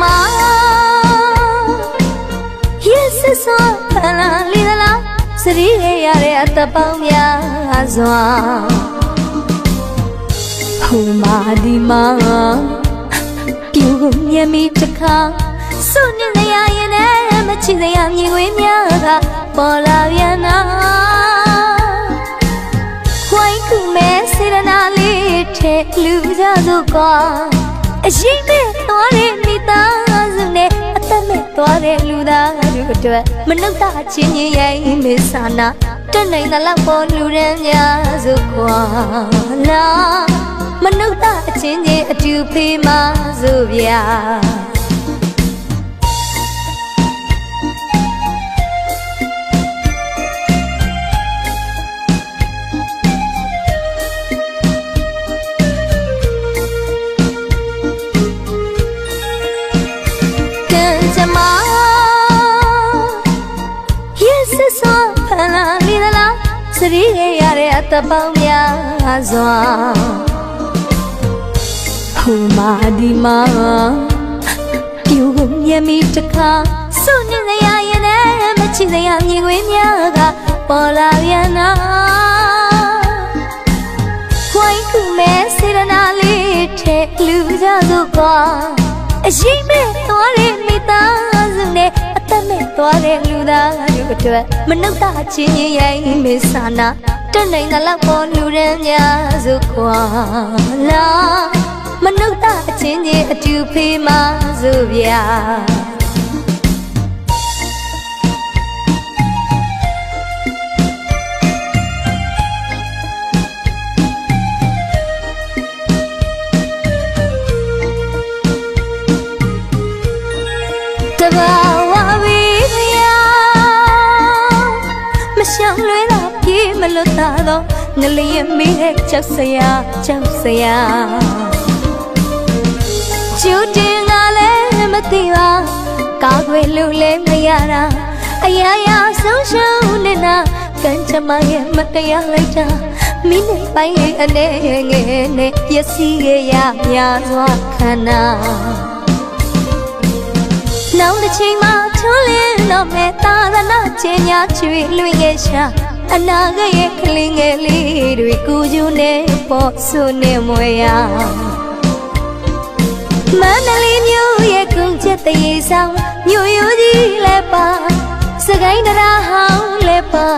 မရဲ့ဆဆဖလာလီလာစရီရရတဲ့အတပေါင်းများစွာဟိုမာဒီမာပြူကိုမြင်မိတခါစွနေနေရရင်နဲ့မချစ်စရာမြင်ခွေးများကပေါ်လာပြန်နာဝိုင်းခုမဲစေရနာလေးထဲလူကြစို့ကွာ အရှိမဲ့သွားတဲ့မိသားစုနဲ့အသက်မဲ့သွားတဲ့လူသားတို့အတွက်မနှုတ်တာချင်းချင်းရိုင်းမေဆာနာတက်နိုင်တဲ့လောက်ပေါ်လူရန်များစုခွာလာမနှုတ်တာအချင်းချင်းအတူဖေးမဆိုဗျာ ရီရရတဲ့အတပေါင်းများစွာဟိုမာဒီမာပြူကိုမြင်မိတခါစွနေစရာရင်နဲ့မချစ်စရာမြင်ခွေးများကပေါ်လာပြန်နာဝိုင်းခုမဲစေရနာလေးထဲလူကြစို့ကွာအရှိမဲ့သွားတဲ့မိသားစုနဲ့အ သက်မဲ့သွားတဲ့လူသားတို့အတွက်မနှုတ်တာချင်းချင်းရိုင်းမေဆာနာတက်နိုင်တဲ့လောက်ပေါ်လူရန်များစုခွာလာမနှုတ်တာချင်းချင်းအတူဖေးမဆိုဗျာ မလွတ်တာတော့ငလျင်မေးတဲ့ချက်စရာချက်စရာကျူတင်ကလည်းမသိပါကာကွယ်လို့လည်းမရတာအရာရာဆုံးရှုံးနေတာကံချမရဲ့မတရားလိုက်တာမိနေပိုင်းရဲ့အနေငယ်နဲ့ပျက်စီးခဲ့ရများစွာခန္ဓာနောင်တစ်ချိန်မှာထွန်းလင်းတော့မဲ့သာသနာကျင်ညာချွေလွင်ရဲ့ရှာ အနာဂတ်ရဲ့ကလေးငယ်လေးတွေကိုကျူနေပေါ်ဆုနေမွေရမန္တလေးမြို့ရဲ့ကုန်းချက်တရေဆောင်မြို့ရိုးကြီးလည်းပါစကိုင်းတရားဟောင်းလည်းပါ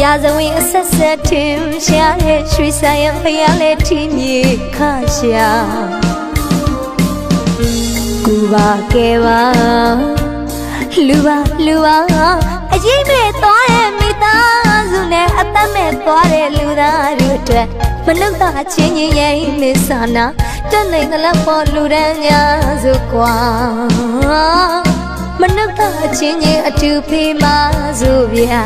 ရာဇဝင်အဆက်ဆက်ထင်ရှားတဲ့ရွှေဆိုင်ရဖျားလဲထင်းမြေခရှာကူပါကဲပါလူပါလူပါအရေးမဲ့သွားတဲ့မိသား တဲ့လူသားတို့အတွက်မနှုတ်တာချင်းချင်းရဲ့မစ္ဆာနာတက်နိုင်တဲ့လောက်ပေါ်လူရန်များစုကွာမနှုတ်တာချင်းချင်းအတူဖေးမဆိုဗျာ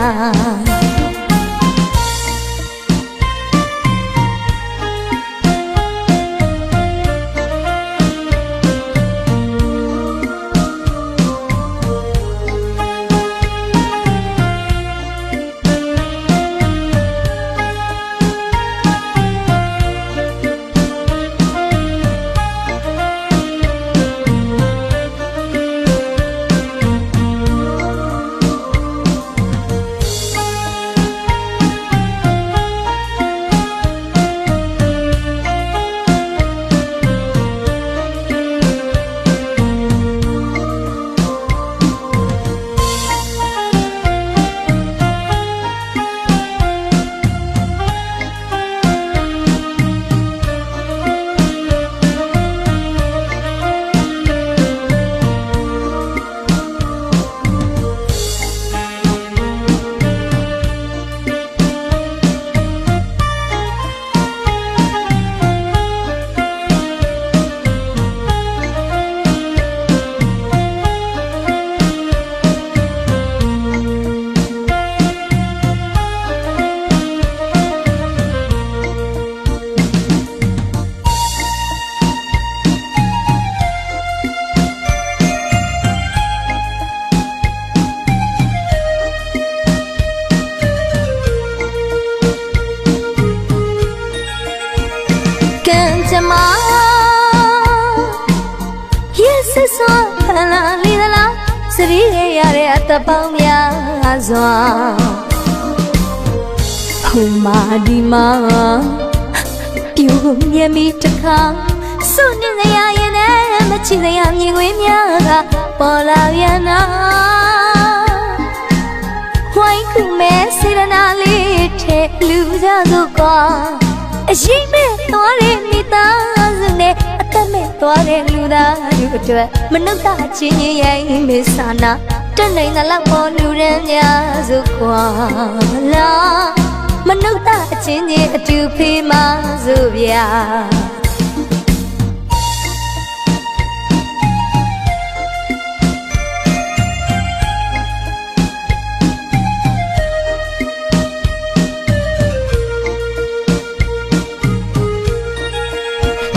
လားလေးသလားစရီးရရတဲ့အသက်ပေါင်းများစွာဟိုမာဒီမာပြူမြမီတစ်ခါစွနေစရာရင်နဲ့မချစ်စရာမြင်ခွေးများကပေါ်လာပြန်နာဝိုင်းခုမဲစေရနာလေးထဲလူကြစို့ကွာအရှိမဲ့သွားတဲ့မိသားစုနဲ့အ သက်မဲ့သွားတဲ့လူသားတို့အတွက်မနှုတ်တာချင်းရဲ့မေဆာနာတက်နိုင်တဲ့လောက်ပေါ်လူရန်များစုကွာလာမနှုတ်တာအချင်းချင်းအတူဖေးမစုဗျာ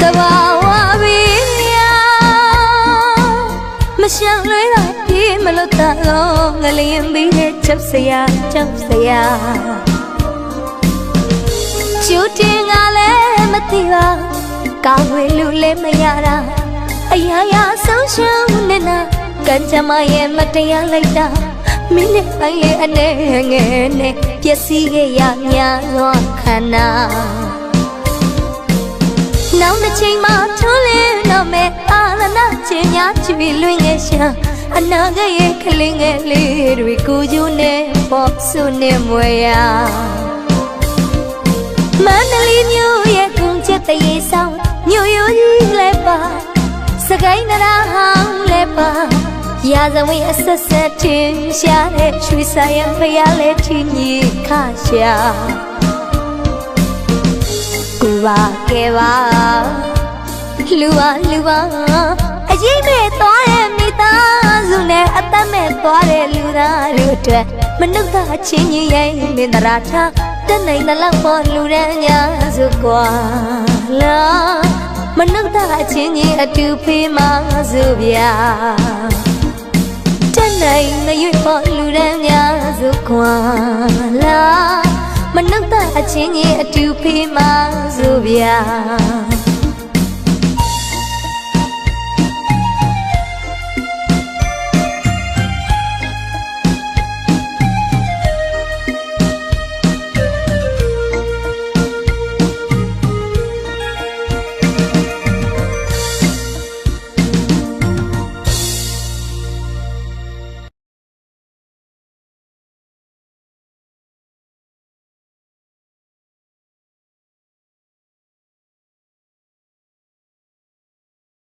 ကဘာဝဘီ ရှောင်လွဲတာပြေးမလို့တလုံးငလျင်ပြီးတဲ့ချက်စရာကြောက်စရာကျူတင်ကလည်းမသိပါကောင်းဝေလူလည်းမရတာအရာရာဆုံးရှုံးနေတာကံကြမ္မာရဲ့မတရားလိုက်တာမိနစ်ပိုင်းရဲ့အနေငယ်နဲ့ပျက်စီးခဲ့ရများစွာခန္ဓာနောက်တစ်ချိန်မှထုံးလင်းတော့မဲ့အာလနာချင်း များချီလွင်ငယ်ရှာအနာဂတ်ရဲ့ကလေးငယ်လေးတွေကိုယူနေပေါ်ဆုနေမွေရမန္တလေးမြို့ရဲ့ကုန်းချက်တရေဆောင်မြို့ရိုးကြီးလည်းပါစကိုင်းနရာဟောင်းလည်းပါရာဇဝင်အဆက်ဆက်ထင်ရှားတဲ့ရွှေဆိုင်ရဖျားလဲထင်းကြီးခရှာကိုပါကဲပါ လူပါလူပါအရေးမဲ့သွားတဲ့မိသားစုနဲ့အသက်မဲ့သွားတဲ့လူသားတို့အတွက်မနှုတ်သားချင်းကြီးရဲ့မင်းတရာထားတက်နိုင်တဲ့လောက်ပေါ်လူရန်ညာစုကွာလာမနှုတ်သားချင်းကြီးအတူဖေးမစုဗျာတက်နိုင်ငရွေ့ပေါ်လူရန်ညာစုကွာလာမနှုတ်သားအချင်းကြီးအတူဖေးမစုဗျာ